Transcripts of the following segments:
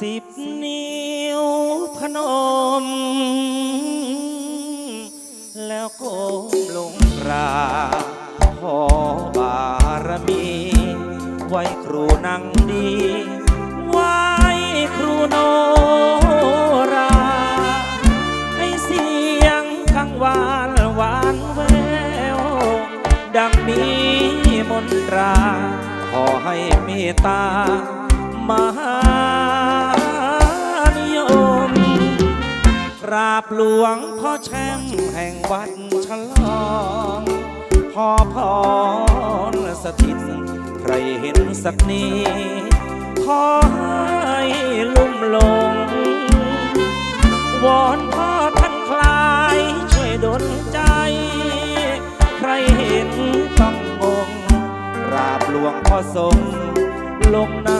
สิบนิ้วพนม แล้วก้มลงกราบขอบารมี ไว้ครูนั่งดี ไว้ครูโนรา ให้เสียงกังวานหวานแวว ดังมีมนตรา ขอให้เมตตา ราบหลวงพ่อแชมแห่งวัดฉลองพ่อพรสถิต ใครเห็นสักนี้ขอให้ลุ่มหลง วอนพ่อท่านคลายช่วยดลใจ ใครเห็นต้องงงราบหลวงพ่อทรงลงน้ำ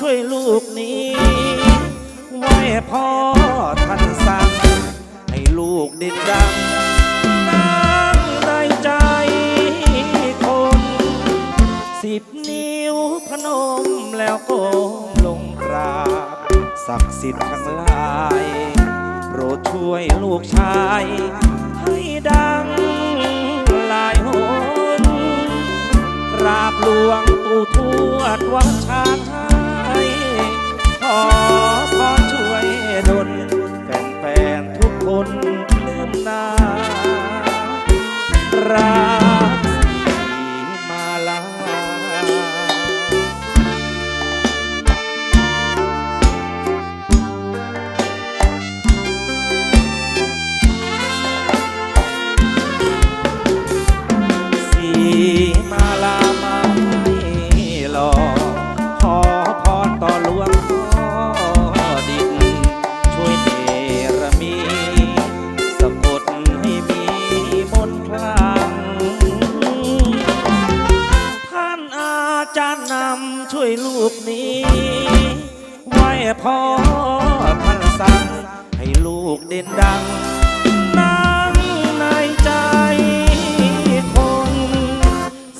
ช่วยลูกนี้ไว้พ่อท่านสั่งให้ลูกเด่นดังนั่งในใจคน สิบนิ้วพนมแล้วก้มลงกราบศักดิ์สิทธิ์ทั้งหลายโปรดช่วยลูกชาย ให้ดังหลายหนกราบหลวงปู่ทวดวัดช้า พ่อท่านสั่งให้ลูกเด่นดังนั่งในใจคน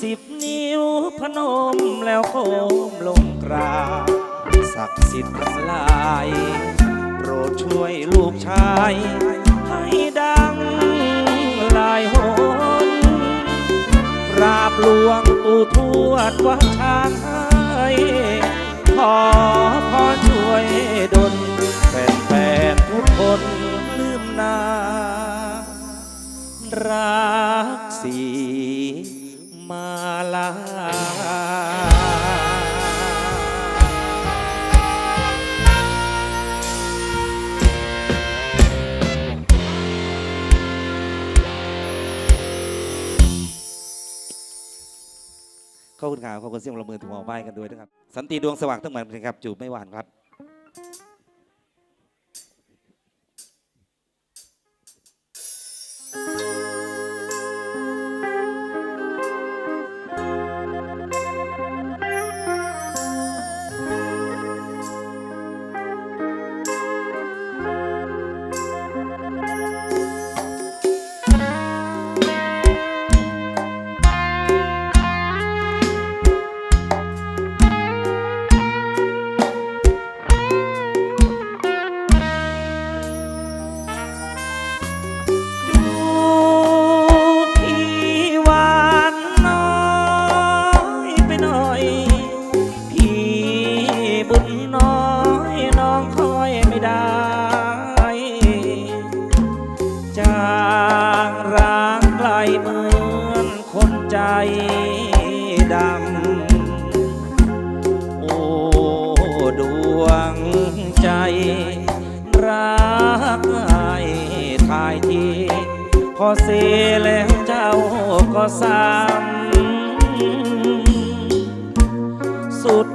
สิบนิ้วพนมแล้วโคมลงกราบศักดิ์สิทธิ์ทั้งหลาย โปรดช่วยลูกชาย ให้ดังลายหนกราบหลวงปู่ทวดวัดช้างให้ อพรช่วยดลแฟนแฟนทุกคนลืมนา รักสี ขอบคุณครับขอบคุณเสียงประมือถึงหมอไหว้กันด้วยนะครับ สันติดวงสว่างทั้งหมดนะครับจูบไม่หวานครับ สียแล้วเจ้าก็ซ้ำสุด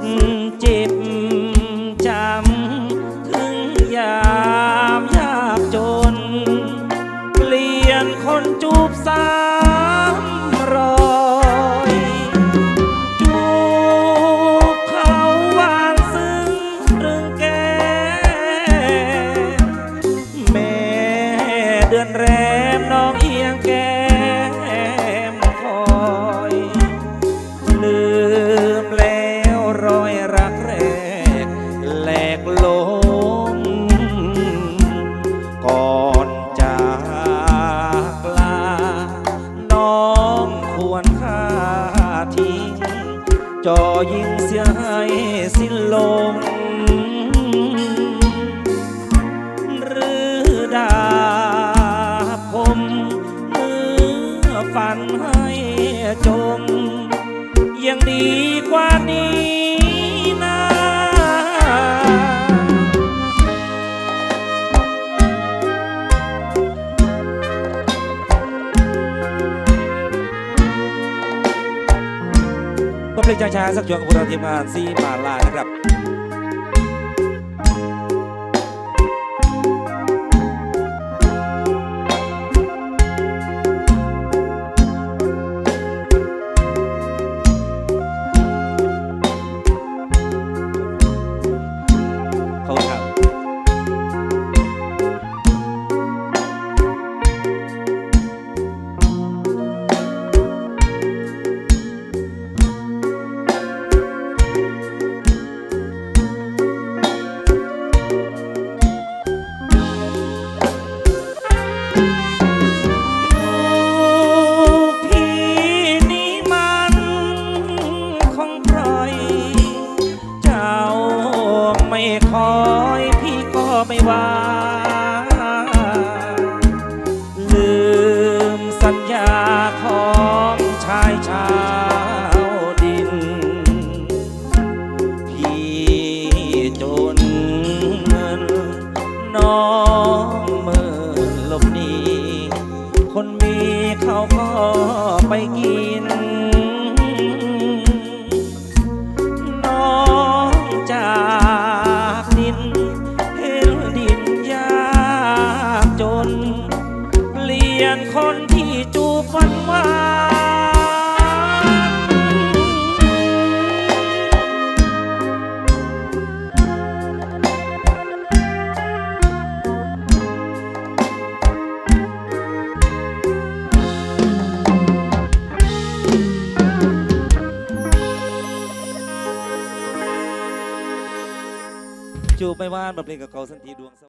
จอยิงเสียให้สิ้นลมหรือดาบคมเมื่อฝันให้จมยังดีกว่านี้ ช้าๆสักจวนกับพวกเราทีมงานซีมาลานะครับ ไม่คอยพี่ก็ไม่ว่า ลืมสัญญาของชายชาวดิน พี่จนเงินน้องเมื่อหลบหนีคนมีเขาก็ไปกิน ไม่ว่านบทเพลงกับเขาสันทีดวง